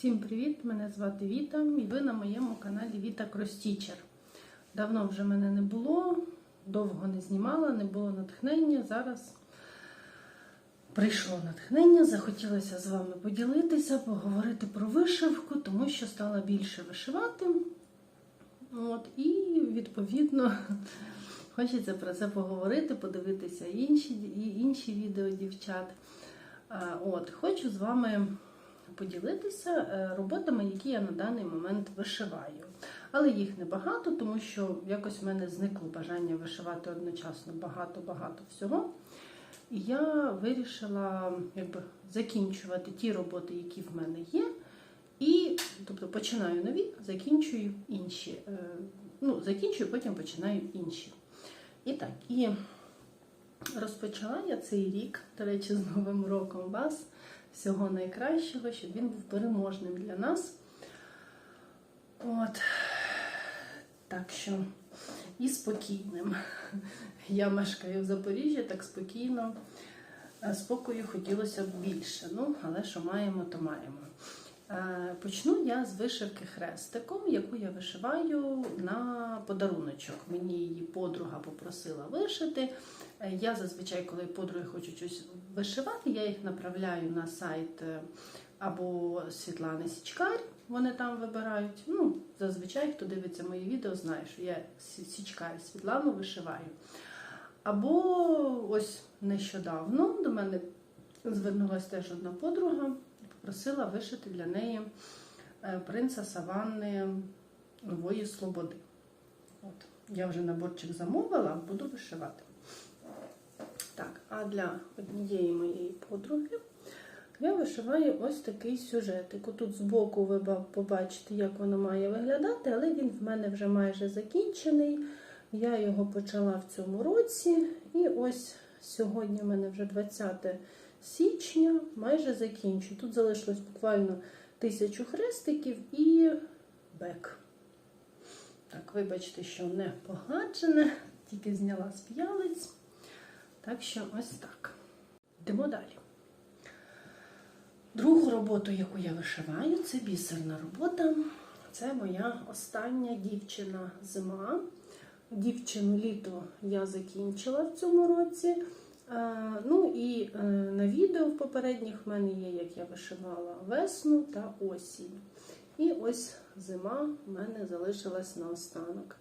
Всім привіт! Мене звати Віта і ви на моєму каналі Віта Кростічер. Давно вже мене не було, довго не знімала, не було натхнення. Зараз прийшло натхнення, захотілося з вами поділитися, поговорити про вишивку, тому що стала більше вишивати. От, І відповідно хочеться про це поговорити, подивитися інші, інші відео дівчат. От, Хочу з вами поділитися е, роботами, які я на даний момент вишиваю. Але їх небагато, тому що якось в мене зникло бажання вишивати одночасно багато-багато всього. І я вирішила якби, закінчувати ті роботи, які в мене є. І тобто починаю нові, закінчую інші. Е, Ну, закінчую, потім починаю інші. І так, і розпочала я цей рік, до речі, з Новим роком вас. Всього найкращого, щоб він був переможним для нас. От. Так що і спокійним. Я мешкаю в Запоріжжі, так спокійно. Спокою хотілося б більше. Ну, але що маємо, то маємо. Е, Почну я з вишивки хрестиком, яку я вишиваю на подаруночок. Мені її подруга попросила вишити. Е, Я зазвичай, коли подруги хочуть щось вишивати, я їх направляю на сайт е, або Світлани Січкар, вони там вибирають. Ну, зазвичай, хто дивиться мої відео, знає, що я Січкар Світлану вишиваю. Або ось нещодавно до мене звернулася теж одна подруга просила вишити для неї принца Саванни Нової Слободи. От. Я вже наборчик замовила, буду вишивати. Так, а для однієї моєї подруги я вишиваю ось такий сюжетик. Тут збоку ви побачите, як воно має виглядати, але він в мене вже майже закінчений. Я його почала в цьому році. І ось сьогодні в мене вже 20 січня майже закінчую. Тут залишилось буквально тисячу хрестиків і бек. Так, вибачте, що не погаджене, тільки зняла з п'ялиць. Так що ось так. Йдемо далі. Другу роботу, яку я вишиваю, це бісерна робота. Це моя остання дівчина зима. Дівчину літо я закінчила в цьому році. Ну і е, на відео в попередніх в мене є, як я вишивала весну та осінь. І ось зима в мене залишилась на останок.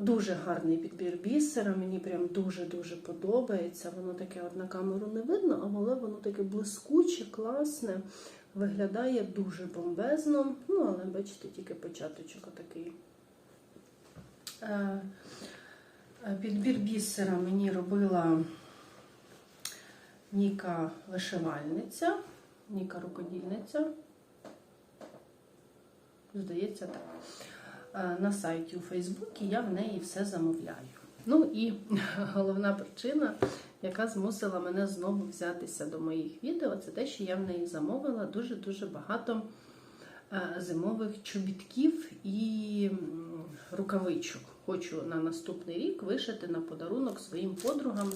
Дуже гарний підбір бісера, мені прям дуже-дуже подобається. Воно таке от на камеру не видно, але воно таке блискуче, класне, виглядає дуже бомбезно. Ну, але бачите, тільки початочок такий. Підбір бісера мені робила Ніка вишивальниця, Ніка рукодільниця. Здається, так. На сайті у Фейсбуці я в неї все замовляю. Ну і головна причина, яка змусила мене знову взятися до моїх відео, це те, що я в неї замовила дуже-дуже багато зимових чобітків і рукавичок. Хочу на наступний рік вишити на подарунок своїм подругам,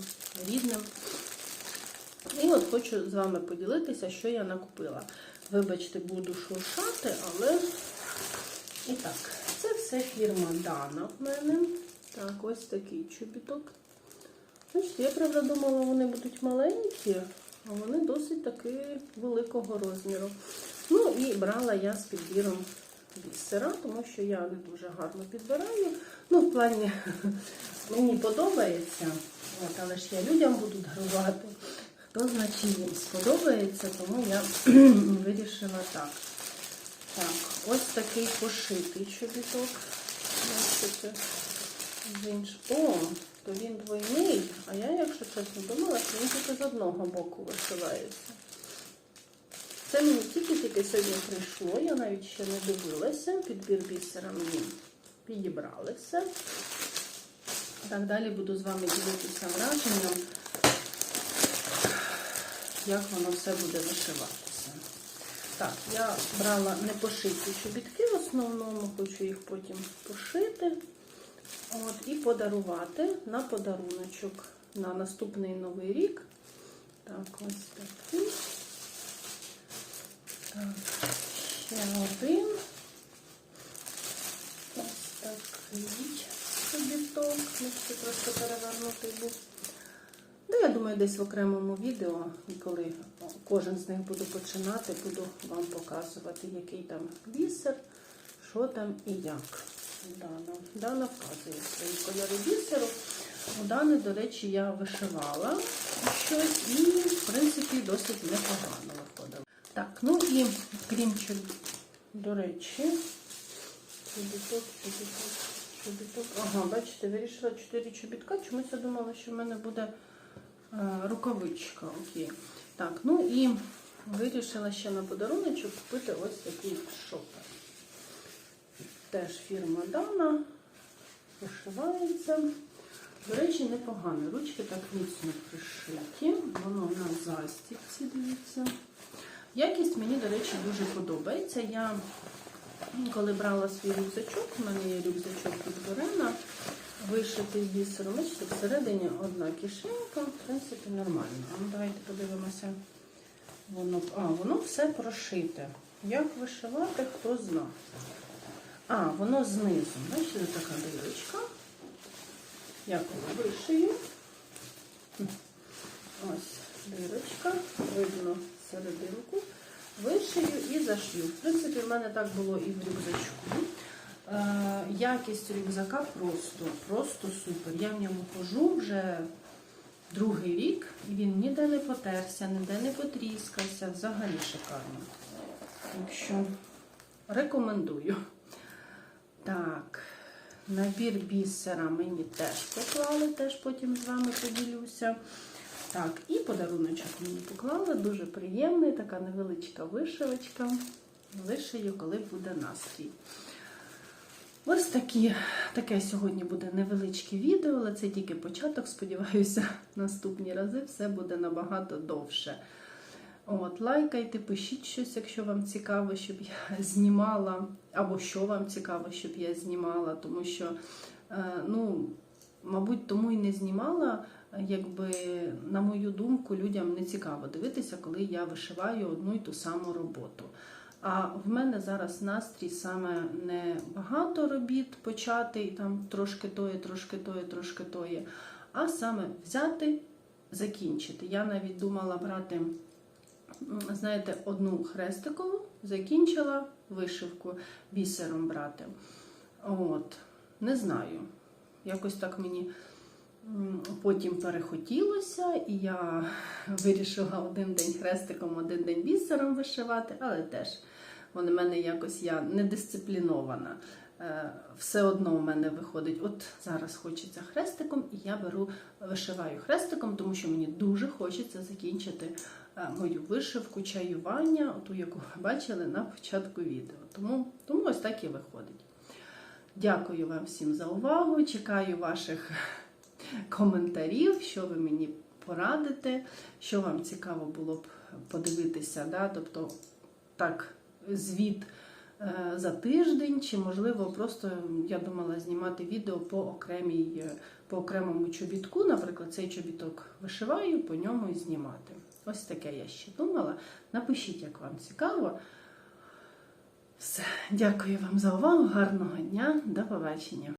рідним. І от хочу з вами поділитися, що я накупила. Вибачте, буду шуршати, але і так, це все фірма Дана в мене. Так, ось такий чобіток. Бачите, я правда думала, вони будуть маленькі, а вони досить таки великого розміру. Ну і брала я з підбіром бісера, тому що я не дуже гарно підбираю. Ну, в плані мені подобається, от, але ж я людям буду дарувати. Хто значить їм сподобається, тому я вирішила так. Так, ось такий пошитий чобіток. Бачите, О, то він двойний, а я, якщо чесно, думала, що він тільки з одного боку вишивається. Це мені тільки-тільки сьогодні прийшло, я навіть ще не дивилася. Підбір бісера мені підібрали все. Так, далі буду з вами ділитися враженням, як воно все буде вишиватися. Так, я брала не пошиті чобітки в основному, хочу їх потім пошити. От, І подарувати на подаруночок на наступний новий рік. Так, ось такий. Ще один. Ось такий чобіток. Можете просто перевернутий був. Ну, я думаю, десь в окремому відео, і коли кожен з них буду починати, буду вам показувати, який там бісер, що там і як. Дана, Дана вказує свої кольори бісеру. У Дани, до речі, я вишивала щось і, в принципі, досить непогано виходило. Так, ну і крім чоб... до речі, чобіток, чобіток, чобіток. Ага, бачите, вирішила 4 чобітка. Чомусь я думала, що в мене буде е, рукавичка. Окей. Так, ну і вирішила ще на подаруночок купити ось такий шопер. Теж фірма Дана. Вишивається. До речі, непогано. Ручки так міцно пришиті. Воно на застібці, дивіться. Якість мені, до речі, дуже подобається. Я коли брала свій рюкзачок, у мене є рюкзачок від Борена, вишитий з бісером. Всередині одна кишенька, в принципі, нормально. Ну, давайте подивимося. Воно, а, воно все прошите. Як вишивати, хто зна. А, воно знизу. Бачите, така дирочка. Я коли вишию. Ось дирочка, видно серединку. Вишию і зашью. В принципі, в мене так було і в рюкзачку. Е, якість рюкзака просто, просто супер. Я в ньому хожу вже другий рік, і він ніде не потерся, ніде не потріскався. Взагалі шикарно. Так що рекомендую. Так, набір бісера мені теж поклали, теж потім з вами поділюся. Так, і подаруночок мені поклали, дуже приємний, така невеличка вишивочка. Вишию, коли буде настрій. Ось такі, таке сьогодні буде невеличке відео, але це тільки початок. Сподіваюся, наступні рази все буде набагато довше. От, лайкайте, пишіть щось, якщо вам цікаво, щоб я знімала, або що вам цікаво, щоб я знімала, тому що, е, ну, мабуть, тому і не знімала, якби, на мою думку, людям не цікаво дивитися, коли я вишиваю одну і ту саму роботу. А в мене зараз настрій саме не багато робіт почати, і там трошки тоє, трошки тоє, трошки тоє, а саме взяти, закінчити. Я навіть думала брати знаєте, одну хрестикову, закінчила вишивку бісером брати. От, не знаю. Якось так мені потім перехотілося, і я вирішила один день хрестиком, один день бісером вишивати, але теж вони мене якось я недисциплінована. Е, Все одно у мене виходить. От зараз хочеться хрестиком, і я беру, вишиваю хрестиком, тому що мені дуже хочеться закінчити е, мою вишивку, чаювання, ту, яку ви бачили на початку відео. Тому, тому ось так і виходить. Дякую вам всім за увагу. Чекаю ваших коментарів, що ви мені порадите, що вам цікаво було б подивитися. Да? Тобто, так, звіт е, за тиждень, чи, можливо, просто я думала знімати відео по окремій, е, по окремому чобітку. Наприклад, цей чобіток вишиваю, по ньому і знімати. Ось таке я ще думала. Напишіть, як вам цікаво. Все, дякую вам за увагу, гарного дня, до побачення.